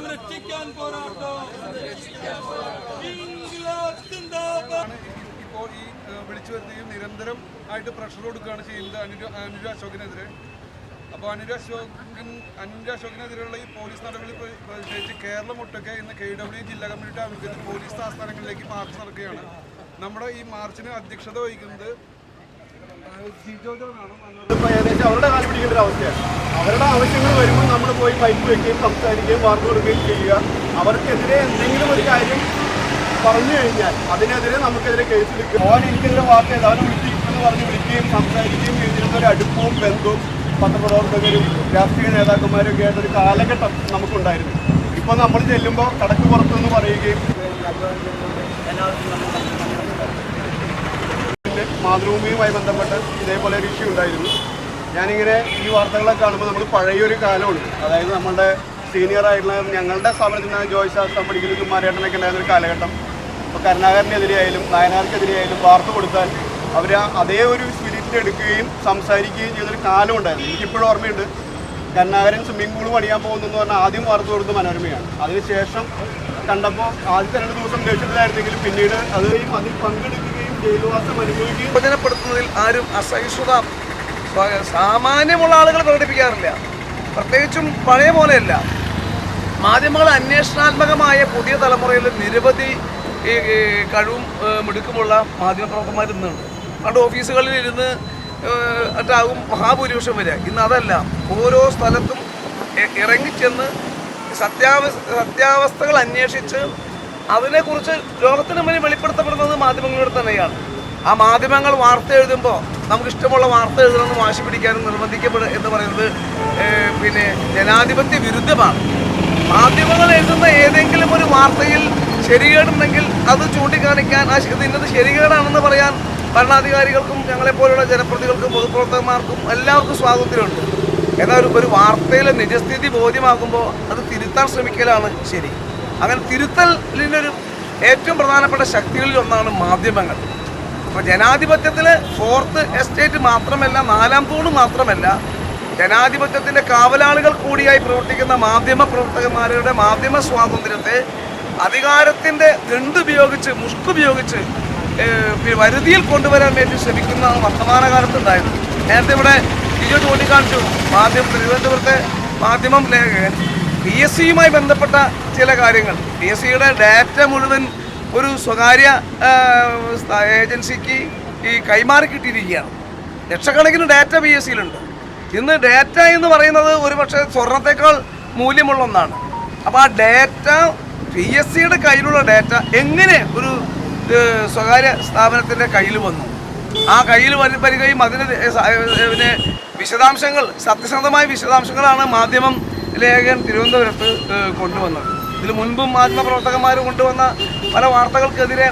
പോരാട്ടോ. പോരാട്ടം ഇപ്പോൾ ഈ വിളിച്ചു വരുത്തുകയും നിരന്തരം ആയിട്ട് പ്രഷർ കൊടുക്കുകയാണ് ചെയ്യുന്നത് അനുര അനുര അശോകിനെതിരെ. അപ്പോൾ അനുര അശോകൻ അനുര അശോകിനെതിരെയുള്ള ഈ പോലീസ് നടപടി പ്ര- പ്രതിഷേധിച്ച് കേരളം ഒട്ടൊക്കെ ഇന്ന് കെ ഡബ്ല്യു ജില്ലാ കമ്മിറ്റിയുടെ ആഭിമുഖ്യത്തിൽ പോലീസ് ആസ്ഥാനങ്ങളിലേക്ക് മാർച്ച് നടക്കുകയാണ്. നമ്മുടെ ഈ മാർച്ചിന് അധ്യക്ഷത വഹിക്കുന്നത് ഏകദേശം അവരുടെ കാൽ പിടിക്കേണ്ട ഒരു അവസ്ഥയാണ്. അവരുടെ ആവശ്യങ്ങൾ വരുമ്പോൾ നമ്മൾ പോയി പൈപ്പ് വെക്കുകയും സംസാരിക്കുകയും വാർത്ത കൊടുക്കുകയും ചെയ്യുക. അവർക്കെതിരെ എന്തെങ്കിലും ഒരു കാര്യം പറഞ്ഞു കഴിഞ്ഞാൽ അതിനെതിരെ നമുക്കെതിരെ കേസ് എടുക്കും അവൻ എനിക്കെതിരെ വാർത്ത ചെയ്ത് അവനെ വിളിച്ചിരിക്കുമെന്ന് പറഞ്ഞ് വിളിക്കുകയും സംസാരിക്കുകയും ചെയ്തിരുന്ന ഒരു അടുപ്പവും ബന്ധവും പത്രപ്രവർത്തകരും രാഷ്ട്രീയ നേതാക്കന്മാരും ഒക്കെ ആയിട്ടൊരു കാലഘട്ടം നമുക്കുണ്ടായിരുന്നു. ഇപ്പോൾ നമ്മൾ ചെല്ലുമ്പോൾ കടക്ക് പുറത്തുനിന്ന് പറയുകയും പിന്നെ മാതൃഭൂമിയുമായി ബന്ധപ്പെട്ട് ഇതേപോലെ ഒരു ഇഷ്യൂ ഉണ്ടായിരുന്നു. ഞാനിങ്ങനെ ഈ വാർത്തകളൊക്കെ കാണുമ്പോൾ നമ്മൾ പഴയൊരു കാലമാണ്. അതായത് നമ്മളുടെ സീനിയർ ആയിട്ടുള്ള ഞങ്ങളുടെ സ്ഥാപനത്തിൽ നിന്ന് ജോയ് ശാസ്ത്രം പഠിക്കുന്ന കുമാരേട്ടനൊക്കെ ഉണ്ടായിരുന്ന ഒരു കാലഘട്ടം. ഇപ്പോൾ കരുണാകരനെതിരെയായാലും നയനാർക്കെതിരെയായാലും വാർത്ത കൊടുത്താൽ അവർ അതേ ഒരു സ്പിരിറ്റ് എടുക്കുകയും സംസാരിക്കുകയും ചെയ്തൊരു കാലം ഉണ്ടായിരുന്നു. എനിക്കിപ്പോഴും ഓർമ്മയുണ്ട്. കരുണാകരൻ സ്വിമ്മിംഗ് പൂൾ പണിയാൻ പോകുന്നു എന്ന് പറഞ്ഞാൽ ആദ്യം വാർത്ത കൊടുത്ത മനോരമയാണ്. അതിനുശേഷം കണ്ടപ്പോൾ ആദ്യത്തെ രണ്ട് ദിവസം ദേഷ്യത്തിലായിരുന്നെങ്കിലും പിന്നീട് അതുകയും അതിൽ പങ്കെടുക്കുകയും പ്രയോജനപ്പെടുത്തുന്നതിൽ ആരും അസഹിഷ്ണുത സാമാന്യമുള്ള ആളുകൾ പ്രകടിപ്പിക്കാറില്ല. പ്രത്യേകിച്ചും പഴയ പോലെയല്ല. മാധ്യമങ്ങൾ അന്വേഷണാത്മകമായ പുതിയ തലമുറയിൽ നിരവധി ഈ, കഴിവും മിടുക്കുമുള്ള മാധ്യമപ്രവർത്തകന്മാർ ഇന്നുണ്ട്. പണ്ട് ഓഫീസുകളിൽ ഇരുന്ന് ആകും മഹാഭൂരിപക്ഷം വരിക. ഇന്ന് അതല്ല. ഓരോ സ്ഥലത്തും ഇറങ്ങിച്ചെന്ന് സത്യാവസ്ഥ സത്യാവസ്ഥകൾ അന്വേഷിച്ച് അതിനെക്കുറിച്ച് ലോകത്തിന് മുന്നിൽ വെളിപ്പെടുത്തപ്പെടുന്നത് തന്നെ തന്നെയാണ്. ആ മാധ്യമങ്ങൾ വാർത്ത എഴുതുമ്പോൾ നമുക്ക് ഇഷ്ടമുള്ള വാർത്ത എഴുതണമെന്ന് വാശി പിടിക്കാനും നിർബന്ധിക്കപ്പെടുക എന്ന് പറയുന്നത് പിന്നെ ജനാധിപത്യ വിരുദ്ധമാണ്. മാധ്യമങ്ങൾ എഴുതുന്ന ഏതെങ്കിലും ഒരു വാർത്തയിൽ ശരികേടുണ്ടെങ്കിൽ അത് ചൂണ്ടിക്കാണിക്കാൻ ആ ഇന്നത് ശരികേടാണെന്ന് പറയാൻ ഭരണാധികാരികൾക്കും ഞങ്ങളെപ്പോലുള്ള ജനപ്രതികൾക്കും പൊതുപ്രവർത്തകന്മാർക്കും എല്ലാവർക്കും സ്വാതന്ത്ര്യമുണ്ട്. എന്നാൽ ഒരു വാർത്തയിലെ നിജസ്ഥിതി ബോധ്യമാകുമ്പോൾ അത് തിരുത്താൻ ശ്രമിക്കലാണ് ശരി. അങ്ങനെ തിരുത്തലിനൊരു ഏറ്റവും പ്രധാനപ്പെട്ട ശക്തികളിൽ ഒന്നാണ് മാധ്യമങ്ങൾ. അപ്പോൾ ജനാധിപത്യത്തിൽ ഫോർത്ത് എസ്റ്റേറ്റ് മാത്രമല്ല നാലാം തൂണ് മാത്രമല്ല ജനാധിപത്യത്തിന്റെ കാവലാളുകൾ കൂടിയായി പ്രവർത്തിക്കുന്ന മാധ്യമ പ്രവർത്തകന്മാരുടെ മാധ്യമ സ്വാതന്ത്ര്യത്തെ അധികാരത്തിന്റെ ദണ്ടുപയോഗിച്ച് മുഷ്കുപയോഗിച്ച് വരുതിയിൽ കൊണ്ടുവരാൻ വേണ്ടി ശ്രമിക്കുന്ന വർത്തമാനകാലത്തുണ്ടായിരുന്നു നേരത്തെ ഇവിടെ ലിജോ ചൂണ്ടിക്കാണിച്ചു മാധ്യമം തിരുവനന്തപുരത്തെ മാധ്യമം പി എസ് സിയുമായി ബന്ധപ്പെട്ട ചില കാര്യങ്ങൾ. പി എസ് സിയുടെ ഡാറ്റ മുഴുവൻ ഒരു സ്വകാര്യ ഏജൻസിക്ക് ഈ കൈമാറി കിട്ടിയിരിക്കുകയാണ്. ലക്ഷക്കണക്കിന് ഡാറ്റ പി എസ് സിയിലുണ്ട്. ഇന്ന് ഡാറ്റ എന്ന് പറയുന്നത് ഒരു പക്ഷേ സ്വർണത്തേക്കാൾ മൂല്യമുള്ള ഒന്നാണ്. അപ്പോൾ ആ ഡാറ്റ പി എസ് സിയുടെ കയ്യിലുള്ള ഡാറ്റ എങ്ങനെ ഒരു സ്വകാര്യ സ്ഥാപനത്തിന്റെ കയ്യിൽ വന്നു? ആ കയ്യിൽ വരി- വരികയും അതിന് വിശദാംശങ്ങൾ സത്യസന്ധമായ വിശദാംശങ്ങളാണ് മാധ്യമം ലേഖകൻ തിരുവനന്തപുരത്ത് കൊണ്ടുവന്നത് ഇതിൽ മുൻപും മാധ്യമപ്രവർത്തകന്മാർ കൊണ്ടുവന്ന പല വാർത്തകൾക്കെതിരെ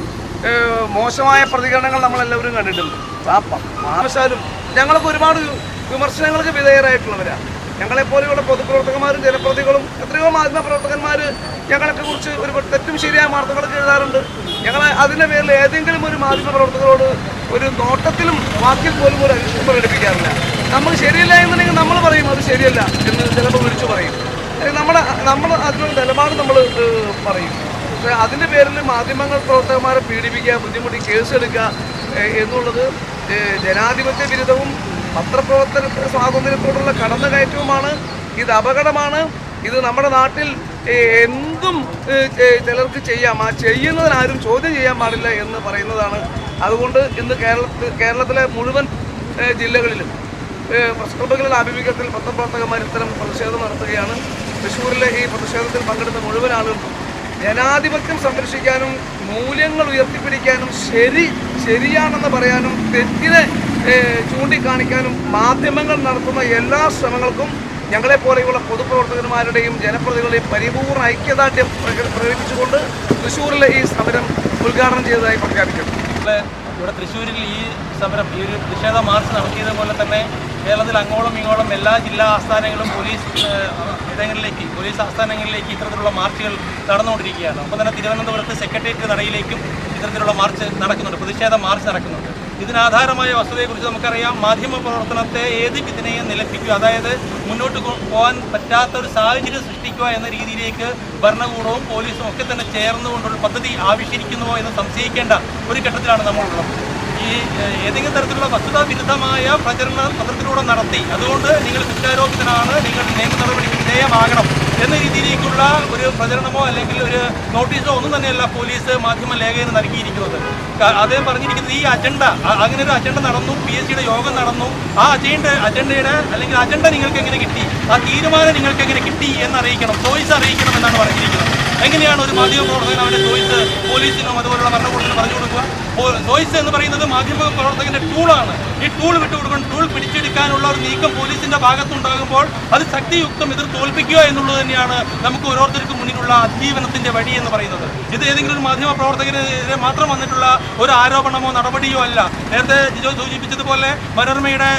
മോശമായ പ്രതികരണങ്ങൾ നമ്മളെല്ലാവരും കണ്ടിട്ടുണ്ട്. ആ മാമശാലും ഞങ്ങളൊക്കെ ഒരുപാട് വിമർശനങ്ങൾക്ക് വിധേയരായിട്ടുള്ളവരാണ് ഞങ്ങളെപ്പോലെയുള്ള പൊതുപ്രവർത്തകന്മാരും ജനപ്രതികളും എത്രയോ മാധ്യമപ്രവർത്തകന്മാർ ഞങ്ങളൊക്കെ കുറിച്ച് ഒരു തെറ്റും ശരിയായ വാർത്തകളൊക്കെ എഴുതാറുണ്ട്. ഞങ്ങൾ അതിന്റെ പേരിൽ ഏതെങ്കിലും ഒരു മാധ്യമപ്രവർത്തകരോട് ഒരു നോട്ടത്തിലും വാക്കിൽ പോലും ഒരു അനിഷ്ടം പ്രകടിപ്പിക്കാറില്ല. നമ്മൾ ശരിയല്ല എന്നുണ്ടെങ്കിൽ നമ്മൾ പറയും അത് ശരിയല്ല എന്ന് ചിലപ്പോൾ വിളിച്ചു പറയും. നമ്മുടെ നമ്മൾ അതിനൊരു നിലപാട് നമ്മൾ പറയും. പക്ഷേ അതിന്റെ പേരിൽ മാധ്യമങ്ങൾ പ്രവർത്തകന്മാരെ പീഡിപ്പിക്കുക ബുദ്ധിമുട്ടി കേസെടുക്കുക എന്നുള്ളത് ജനാധിപത്യ വിരുദ്ധവും പത്രപ്രവർത്തന സ്വാതന്ത്ര്യത്തോടുള്ള കടന്നുകയറ്റവുമാണ്. ഇത് അപകടമാണ്. ഇത് നമ്മുടെ നാട്ടിൽ എന്തും ചിലർക്ക് ചെയ്യാം. ആ ചെയ്യുന്നതിനാരും ചോദ്യം ചെയ്യാൻ പാടില്ല എന്ന് പറയുന്നതാണ്. അതുകൊണ്ട് ഇന്ന് കേരളത്തിൽ കേരളത്തിലെ മുഴുവൻ ജില്ലകളിലും പ്രസ് ക്ലബ്ബുകളുടെ ആഭിമുഖ്യത്തിൽ പത്രപ്രവർത്തകന്മാർ ഇത്തരം പ്രതിഷേധം നടത്തുകയാണ്. തൃശ്ശൂരിലെ ഈ പ്രതിഷേധത്തിൽ പങ്കെടുത്ത മുഴുവൻ ആളുകൾക്കും ജനാധിപത്യം സംരക്ഷിക്കാനും മൂല്യങ്ങൾ ഉയർത്തിപ്പിടിക്കാനും ശരി ശരിയാണെന്ന് പറയാനും തെറ്റിനെ ചൂണ്ടിക്കാണിക്കാനും മാധ്യമങ്ങൾ നടത്തുന്ന എല്ലാ ശ്രമങ്ങൾക്കും ഞങ്ങളെപ്പോലെയുള്ള പൊതുപ്രവർത്തകന്മാരുടെയും ജനപ്രതികളുടെയും പരിപൂർണ ഐക്യദാർഢ്യം പ്രകടിപ്പിച്ചുകൊണ്ട് തൃശ്ശൂരിലെ ഈ സമരം ഉദ്ഘാടനം ചെയ്തതായി പ്രഖ്യാപിക്കുന്നു. ഇവിടെ തൃശ്ശൂരിൽ ഈ സമരം ഈ ഒരു പ്രതിഷേധ മാർച്ച് നടത്തിയത് പോലെ തന്നെ കേരളത്തിൽ അങ്ങോളം ഇങ്ങോളം എല്ലാ ജില്ലാ ആസ്ഥാനങ്ങളും പോലീസ് ഇടങ്ങളിലേക്ക് പോലീസ് ആസ്ഥാനങ്ങളിലേക്ക് ഇത്തരത്തിലുള്ള മാർച്ചുകൾ നടന്നുകൊണ്ടിരിക്കുകയാണ്. അപ്പോൾ തന്നെ തിരുവനന്തപുരത്ത് സെക്രട്ടേറിയറ്റ് നടയിലേക്കും ഇത്തരത്തിലുള്ള മാർച്ച് നടക്കുന്നുണ്ട്. പ്രതിഷേധ മാർച്ച് നടക്കുന്നുണ്ട്. ഇതിനാധാരമായ വസ്തുതയെക്കുറിച്ച് നമുക്കറിയാം. മാധ്യമ പ്രവർത്തനത്തെ ഏത് വിധനെയും നിലപ്പിക്കുക അതായത് മുന്നോട്ട് പോകാൻ പറ്റാത്ത ഒരു സാഹചര്യം സൃഷ്ടിക്കുക എന്ന രീതിയിലേക്ക് ഭരണകൂടവും പോലീസും ഒക്കെ തന്നെ ചേർന്നുകൊണ്ടുള്ള പദ്ധതി ആവിഷ്കരിക്കുന്നുവോ എന്ന് സംശയിക്കേണ്ട ഒരു ഘട്ടത്തിലാണ് നമ്മളുള്ളത്. ഈ ഏതെങ്കിലും തരത്തിലുള്ള വസ്തുതാ വിരുദ്ധമായ പ്രചരണം പത്രത്തിലൂടെ നടത്തി. അതുകൊണ്ട് നിങ്ങൾ കുറ്റാരോപിതനാണ് നിങ്ങൾ നിയമ നടപടിക്ക് വിധേയമാകണം എന്ന രീതിയിലേക്കുള്ള ഒരു പ്രചരണമോ അല്ലെങ്കിൽ ഒരു നോട്ടീസോ ഒന്നും തന്നെയല്ല പോലീസ് മാധ്യമ ലേഖകന് നൽകിയിരിക്കുന്നത്. അദ്ദേഹം പറഞ്ഞിരിക്കുന്നത് ഈ അജണ്ട അങ്ങനെ ഒരു അജണ്ട നടന്നു പി എസ് സിയുടെ യോഗം നടന്നു. ആ അജണ്ട അജണ്ടയുടെ അല്ലെങ്കിൽ അജണ്ട നിങ്ങൾക്ക് എങ്ങനെ കിട്ടി? ആ തീരുമാനം നിങ്ങൾക്ക് എങ്ങനെ കിട്ടി എന്ന് അറിയിക്കണം ചോയ്സ് അറിയിക്കണം എന്നാണ് പറഞ്ഞിരിക്കുന്നത്. എങ്ങനെയാണ് ഒരു മാധ്യമ പ്രവർത്തകൻ അവന്റെ ചോയ്സ് പോലീസിനും അതുപോലുള്ള ഭരണകൂടത്തിനും പറഞ്ഞു കൊടുക്കുക ചോയ്സ് എന്ന് പറയുന്നത് മാധ്യമ പ്രവർത്തകന്റെ ടൂളാണ്. ഈ ടൂൾ വിട്ടുകൊടുക്കണം. ടൂൾ പിടിച്ചെടുക്കാനുള്ള ഒരു നീക്കം പോലീസിന്റെ ഭാഗത്തുണ്ടാകുമ്പോൾ അത് ശക്തിയുക്തം എതിർ തോൽപ്പിക്കുക എന്നുള്ളത് തന്നെയാണ് നമുക്ക് ഓരോരുത്തർക്കും മുന്നിലുള്ള അതിജീവനത്തിന്റെ വഴി എന്ന് പറയുന്നത്. ഇത് ഏതെങ്കിലും ഒരു മാധ്യമ പ്രവർത്തകനെതിരെ മാത്രം വന്നിട്ടുള്ള ഒരു ആരോപണമോ നടപടിയോ അല്ല. നേരത്തെ ജിജോ സൂചിപ്പിച്ചതുപോലെ മനോരമയുടെ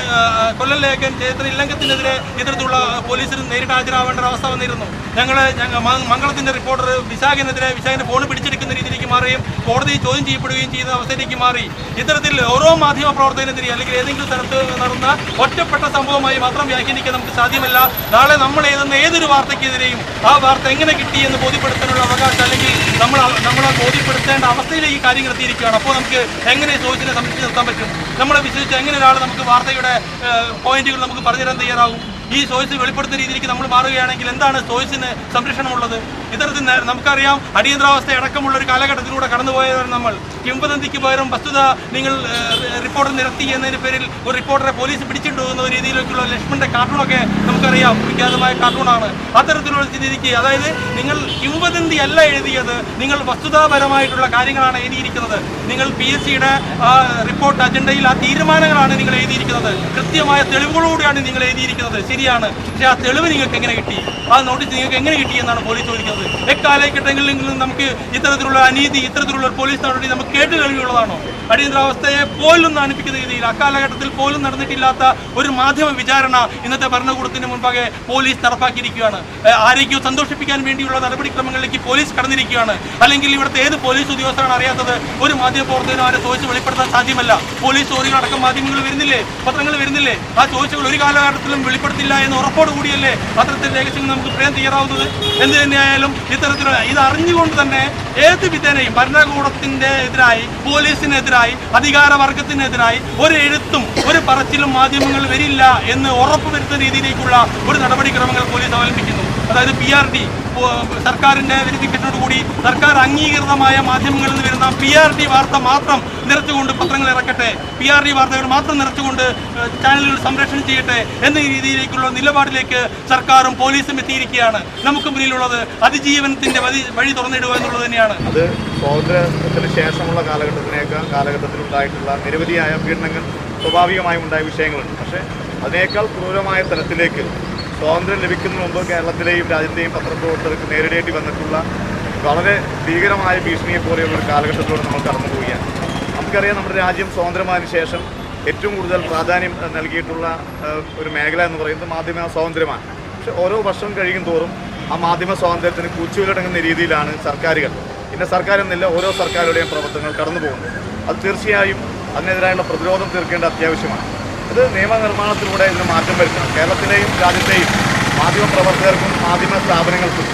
കൊല്ലം ചേത്ര ഇല്ലങ്കത്തിനെതിരെ ഇത്തരത്തിലുള്ള പോലീസിന് നേരിട്ട് ഹാജരാവേണ്ട ഒരു അവസ്ഥ വന്നിരുന്നു. ഞങ്ങളെ മംഗളത്തിന്റെ റിപ്പോർട്ടർ വിശാഖിനെതിരെ വിശാഖിന്റെ ഫോൺ പിടിച്ചെടുക്കുന്ന രീതിയിലേക്ക് മാറുകയും കോടതി ചോദ്യം ചെയ്യപ്പെടുകയും ചെയ്യുന്ന അവസ്ഥയിലേക്ക് മാറി. ഇത്തരത്തിൽ ഓരോ മാധ്യമ പ്രവർത്തകനെതിരെ അല്ലെങ്കിൽ ഏതെങ്കിലും സ്ഥലത്ത് നടന്ന ഒറ്റപ്പെട്ട സംഭവമായി മാത്രം വ്യാഖ്യാനിക്കാൻ നമുക്ക് സാധ്യമല്ല. നാളെ നമ്മൾ എഴുതുന്ന ഏതൊരു വാർത്തയ്ക്കെതിരെയും ആ വാർത്ത എങ്ങനെ കിട്ടി എന്ന് ബോധ്യപ്പെടുത്താനുള്ള അവകാശം അല്ലെങ്കിൽ നമ്മൾ നമ്മളെ ബോധ്യപ്പെടുത്തേണ്ട അവസ്ഥയിലേക്ക് കാര്യങ്ങൾ എത്തിയിരിക്കുകയാണ്. അപ്പോൾ നമുക്ക് എങ്ങനെ ചോദിച്ചിനെ സംരക്ഷിച്ച് നിർത്താൻ പറ്റും? നമ്മളെ വിശ്വസിച്ച് എങ്ങനെ ഒരാൾ നമുക്ക് വാർത്തയുടെ പോയിന്റുകൾ നമുക്ക് പറഞ്ഞു തരാൻ തയ്യാറാകും? ഈ സോയ്സ് വെളിപ്പെടുത്തുന്ന രീതിയിലേക്ക് നമ്മൾ മാറുകയാണെങ്കിൽ എന്താണ് സോയ്സിന് സംരക്ഷണമുള്ളത്? ഇത്തരത്തിൽ നമുക്കറിയാം അടിയന്തരാവസ്ഥ അടക്കമുള്ള ഒരു കാലഘട്ടത്തിലൂടെ കടന്നുപോയതാണ് നമ്മൾ. കിംവദന്തിക്ക് പകരം വസ്തുത നിങ്ങൾ റിപ്പോർട്ട് നിരത്തി എന്നതിന് പേരിൽ ഒരു റിപ്പോർട്ടറെ പോലീസ് പിടിച്ചിട്ട് പോകുന്ന രീതിയിലേക്കുള്ള ലക്ഷ്മണന്റെ കാർട്ടൂണൊക്കെ നമുക്കറിയാം. വിഖ്യാതമായ കാർട്ടൂണാണ്. അത്തരത്തിലുള്ള സ്ഥിതിക്ക് അതായത് നിങ്ങൾ കിംവദന്തി അല്ല എഴുതിയത് നിങ്ങൾ വസ്തുതാപരമായിട്ടുള്ള കാര്യങ്ങളാണ് എഴുതിയിരിക്കുന്നത്. നിങ്ങൾ പി എസ് സിയുടെ റിപ്പോർട്ട് അജണ്ടയിൽ ആ തീരുമാനങ്ങളാണ് നിങ്ങൾ എഴുതിയിരിക്കുന്നത്. കൃത്യമായ തെളിവുകളോടെയാണ് നിങ്ങൾ എഴുതിയിരിക്കുന്നത്. ശരിയാണ്. പക്ഷെ ആ തെളിവ് നിങ്ങൾക്ക് എങ്ങനെ കിട്ടി? ആ നോട്ടീസ് നിങ്ങൾക്ക് എങ്ങനെ കിട്ടി എന്നാണ് പോലീസ് ചോദിക്കുന്നത്. എക്കാലഘട്ടങ്ങളിലെങ്കിലും നമുക്ക് ഇത്തരത്തിലുള്ള അനീതി ഇത്തരത്തിലുള്ള പോലീസ് നടപടി നമുക്ക് കേട്ട് കഴിവുള്ളതാണോ അടിയന്തരാവസ്ഥയെ പോലും നാണിപ്പിക്കുന്ന രീതിയിൽ അക്കാലഘട്ടത്തിൽ പോലും നടന്നിട്ടില്ലാത്ത ഒരു മാധ്യമ വിചാരണ ഇന്നത്തെ ഭരണകൂടത്തിന് മുൻപാകെ പോലീസ് നടപ്പാക്കിയിരിക്കുകയാണ്. ആരെയൊക്കെയോ സന്തോഷിപ്പിക്കാൻ വേണ്ടിയുള്ള നടപടിക്രമങ്ങളിലേക്ക് പോലീസ് കടന്നിരിക്കുകയാണ്. അല്ലെങ്കിൽ ഇവിടുത്തെ ഏത് പോലീസ് ഉദ്യോഗസ്ഥരാണ് അറിയാത്തത്? ഒരു മാധ്യമ പ്രവർത്തകനും അവരെ ചോദിച്ച് വെളിപ്പെടുത്താൻ സാധ്യമല്ല. പോലീസ് ചോദ്യങ്ങളടക്കം മാധ്യമങ്ങൾ വരുന്നില്ലേ? പത്രങ്ങൾ വരുന്നില്ലേ? ആ ചോദിച്ചുകൾ ഒരു കാലഘട്ടത്തിലും വെളിപ്പെടുത്തില്ല. എന്ന് ഉറപ്പോട് കൂടിയല്ലേ പത്രത്തിൽ രഹസ്യങ്ങൾ നമുക്ക് പ്രേം തീരാവുന്നത് എന്ത് തന്നെയായാലും ഇത്തരത്തിലുള്ള ഇത് അറിഞ്ഞുകൊണ്ട് തന്നെ ഏത് വിധേനയും ഭരണകൂടത്തിന്റെ എതിരായി പോലീസിനെതിരായി അധികാരവർഗത്തിനെതിരായി ഒരു എഴുത്തും ഒരു പറച്ചിലും മാധ്യമങ്ങൾ വരില്ല എന്ന് ഉറപ്പുവരുത്തുന്ന രീതിയിലേക്കുള്ള ഒരു നടപടിക്രമങ്ങൾ പോലീസ് അവലംബിക്കുന്നു. അതായത് പി ആർ ഡി വെരിഫിക്കേഷനോട് കൂടി സർക്കാർ അംഗീകൃതമായ മാധ്യമങ്ങളിൽ നിന്ന് വരുന്ന പി ആർ ഡി വാർത്ത മാത്രം നിറച്ചുകൊണ്ട് പത്രങ്ങൾ ഇറക്കട്ടെ. പി ആർ ഡി വാർത്തകൾ മാത്രം നിറച്ചുകൊണ്ട് ചാനലുകൾ സംരക്ഷണം ചെയ്യട്ടെ എന്ന രീതിയിലേക്കുള്ള നിലപാടിലേക്ക് സർക്കാരും പോലീസും എത്തിയിരിക്കുകയാണ്. നമുക്ക് മുന്നിലുള്ളത് അതിജീവനത്തിന്റെ വഴി വഴി തുറന്നിടുക എന്നുള്ളത് തന്നെയാണ്. അത് സ്വാതന്ത്ര്യത്തിന് ശേഷമുള്ള കാലഘട്ടത്തിനേക്കാൾ കാലഘട്ടത്തിലുണ്ടായിട്ടുള്ള നിരവധിയായ പീഡനങ്ങൾ സ്വാഭാവികമായും ഉണ്ടായ വിഷയങ്ങളുണ്ട്. പക്ഷേ അതിനേക്കാൾ ക്രൂരമായ തലത്തിലേക്ക് സ്വാതന്ത്ര്യം ലഭിക്കുന്നതിന് മുമ്പ് കേരളത്തിലെയും രാജ്യത്തെയും പത്രപ്രവർത്തകർക്ക് നേരിടേണ്ടി വന്നിട്ടുള്ള വളരെ ഭീകരമായ ഭീഷണിയെ പോലെയുള്ള ഒരു കാലഘട്ടത്തിലൂടെ നമ്മൾ കടന്നു പോവുകയാണ്. നമുക്കറിയാം നമ്മുടെ രാജ്യം സ്വാതന്ത്ര്യമായതിനു ശേഷം ഏറ്റവും കൂടുതൽ പ്രാധാന്യം നൽകിയിട്ടുള്ള ഒരു മേഖല എന്ന് പറയുന്നത് മാധ്യമ സ്വാതന്ത്ര്യമാണ്. പക്ഷെ ഓരോ വർഷം കഴിയും തോറും ആ മാധ്യമ സ്വാതന്ത്ര്യത്തിന് കൂച്ചുവിലടങ്ങുന്ന രീതിയിലാണ് സർക്കാരുകൾ. ഇന്ന സർക്കാർ എന്നില്ല ഓരോ സർക്കാരുടെയും പ്രവർത്തനങ്ങൾ കടന്നു പോകുന്നത് അത് തീർച്ചയായും അതിനെതിരായുള്ള പ്രതിരോധം തീർക്കേണ്ട അത്യാവശ്യമാണ്. ഇത് നിയമനിർമ്മാണത്തിലൂടെ ഇതിന് മാറ്റം വരുത്തണം. കേരളത്തിലെയും രാജ്യത്തെയും മാധ്യമ പ്രവർത്തകർക്കും മാധ്യമ സ്ഥാപനങ്ങൾക്കും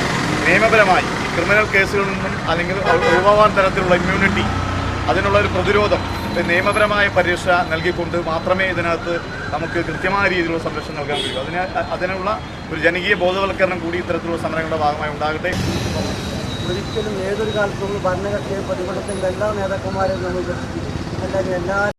നിയമപരമായി ക്രിമിനൽ കേസുകളിൽ നിന്നും അല്ലെങ്കിൽ ഒഴിവാൻ തരത്തിലുള്ള ഇമ്മ്യൂണിറ്റി അതിനുള്ള ഒരു പ്രതിരോധം നിയമപരമായ പരീക്ഷ നൽകിക്കൊണ്ട് മാത്രമേ ഇതിനകത്ത് നമുക്ക് കൃത്യമായ രീതിയിലുള്ള സംരക്ഷണം നൽകാൻ കഴിയൂ അതിന് അതിനുള്ള ഒരു ജനകീയ ബോധവൽക്കരണം കൂടി ഇത്തരത്തിലുള്ള സമരങ്ങളുടെ ഭാഗമായി ഉണ്ടാകട്ടെ. ഒരിക്കലും ഏതൊരു കാലത്തും ഭരണകക്ഷിയെ പ്രതിപക്ഷത്തിന്റെ എല്ലാ നേതാക്കന്മാരെയും നമ്മൾ എല്ലാ